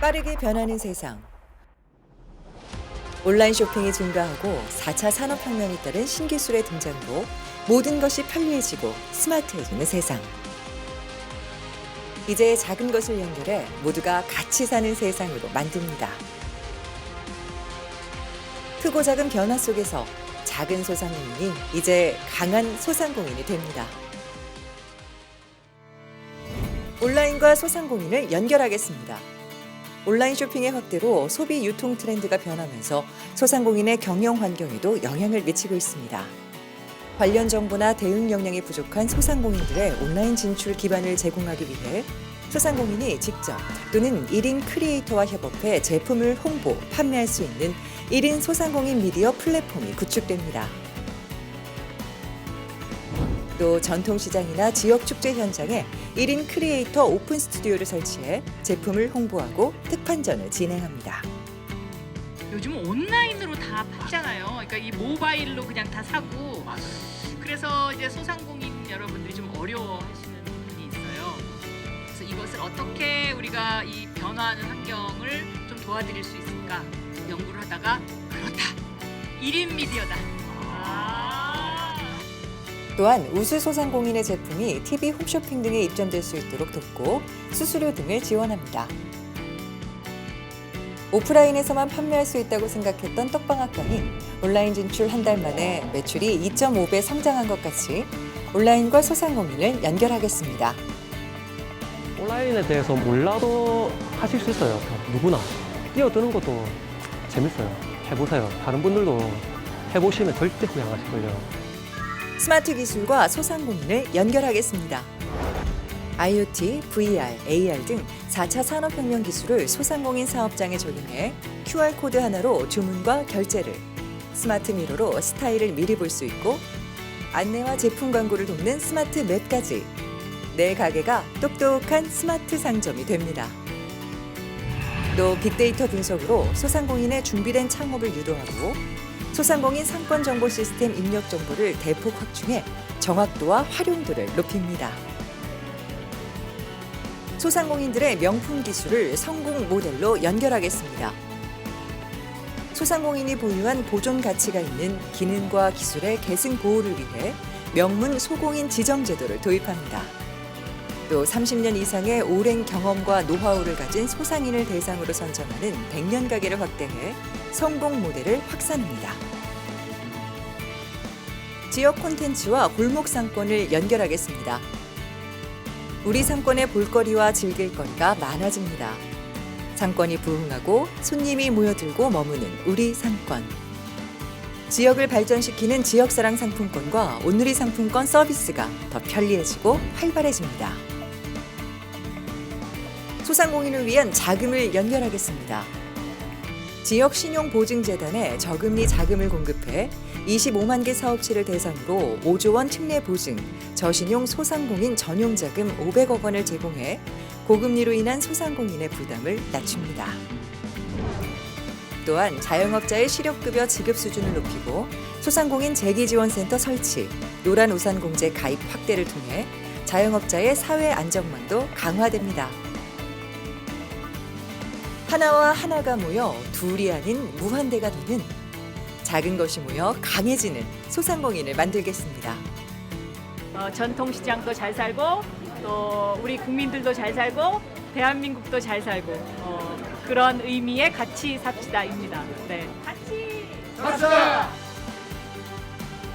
빠르게 변하는 세상. 온라인 쇼핑이 증가하고 4차 산업혁명에 따른 신기술의 등장으로 모든 것이 편리해지고 스마트해지는 세상. 이제 작은 것을 연결해 모두가 같이 사는 세상으로 만듭니다. 크고 작은 변화 속에서 작은 소상공인이 이제 강한 소상공인이 됩니다. 온라인과 소상공인을 연결하겠습니다. 온라인 쇼핑의 확대로 소비 유통 트렌드가 변하면서 소상공인의 경영 환경에도 영향을 미치고 있습니다. 관련 정보나 대응 역량이 부족한 소상공인들의 온라인 진출 기반을 제공하기 위해 소상공인이 직접 또는 1인 크리에이터와 협업해 제품을 홍보, 판매할 수 있는 1인 소상공인 미디어 플랫폼이 구축됩니다. 또 전통시장이나 지역 축제 현장에 1인 크리에이터 오픈 스튜디오를 설치해 제품을 홍보하고 특판전을 진행합니다. 요즘 온라인으로 다 팔잖아요. 그러니까 이 모바일로 그냥 다 사고. 그래서 이제 소상공인 여러분들이 좀 어려워하시는 부분이 있어요. 그래서 이것을 어떻게 우리가 이 변화하는 환경을 좀 도와드릴 수 있을까 연구를 하다가 그렇다. 1인 미디어다. 아. 또한 우수 소상공인의 제품이 TV 홈쇼핑 등에 입점될 수 있도록 돕고 수수료 등을 지원합니다. 오프라인에서만 판매할 수 있다고 생각했던 떡방앗간이 온라인 진출 한 달 만에 매출이 2.5배 성장한 것 같이 온라인과 소상공인을 연결하겠습니다. 온라인에 대해서 몰라도 하실 수 있어요. 누구나. 뛰어드는 것도 재밌어요. 해보세요. 다른 분들도 해보시면 절대 후회 안 하실걸요. 스마트 기술과 소상공인을 연결하겠습니다. IoT, VR, AR 등 4차 산업혁명 기술을 소상공인 사업장에 적용해 QR코드 하나로 주문과 결제를, 스마트 미러로 스타일을 미리 볼 수 있고 안내와 제품 광고를 돕는 스마트 맵까지 내 가게가 똑똑한 스마트 상점이 됩니다. 또 빅데이터 분석으로 소상공인의 준비된 창업을 유도하고 소상공인 상권 정보 시스템 입력 정보를 대폭 확충해 정확도와 활용도를 높입니다. 소상공인들의 명품 기술을 성공 모델로 연결하겠습니다. 소상공인이 보유한 보존 가치가 있는 기능과 기술의 계승 보호를 위해 명문 소공인 지정 제도를 도입합니다. 또 30년 이상의 오랜 경험과 노하우를 가진 소상인을 대상으로 선정하는 100년 가게를 확대해 성공 모델을 확산합니다. 지역 콘텐츠와 골목 상권을 연결하겠습니다. 우리 상권의 볼거리와 즐길거리가 많아집니다. 상권이 부흥하고 손님이 모여들고 머무는 우리 상권. 지역을 발전시키는 지역사랑 상품권과 온누리 상품권 서비스가 더 편리해지고 활발해집니다. 소상공인을 위한 자금을 연결하겠습니다. 지역 신용보증재단에 저금리 자금을 공급해 25만 개 사업체를 대상으로 5조 원 특례 보증, 저신용 소상공인 전용 자금 500억 원을 제공해 고금리로 인한 소상공인의 부담을 낮춥니다. 또한 자영업자의 실업급여 지급 수준을 높이고 소상공인 재기지원센터 설치, 노란 우산 공제 가입 확대를 통해 자영업자의 사회 안정망도 강화됩니다. 하나와 하나가 모여 둘이 아닌 무한대가 되는 작은 것이 모여 강해지는 소상공인을 만들겠습니다. 어, 전통시장도 잘 살고 또 우리 국민들도 잘 살고 대한민국도 잘 살고 어, 그런 의미의 같이 삽시다입니다. 네. 같이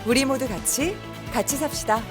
우리 모두 같이 같이 삽시다.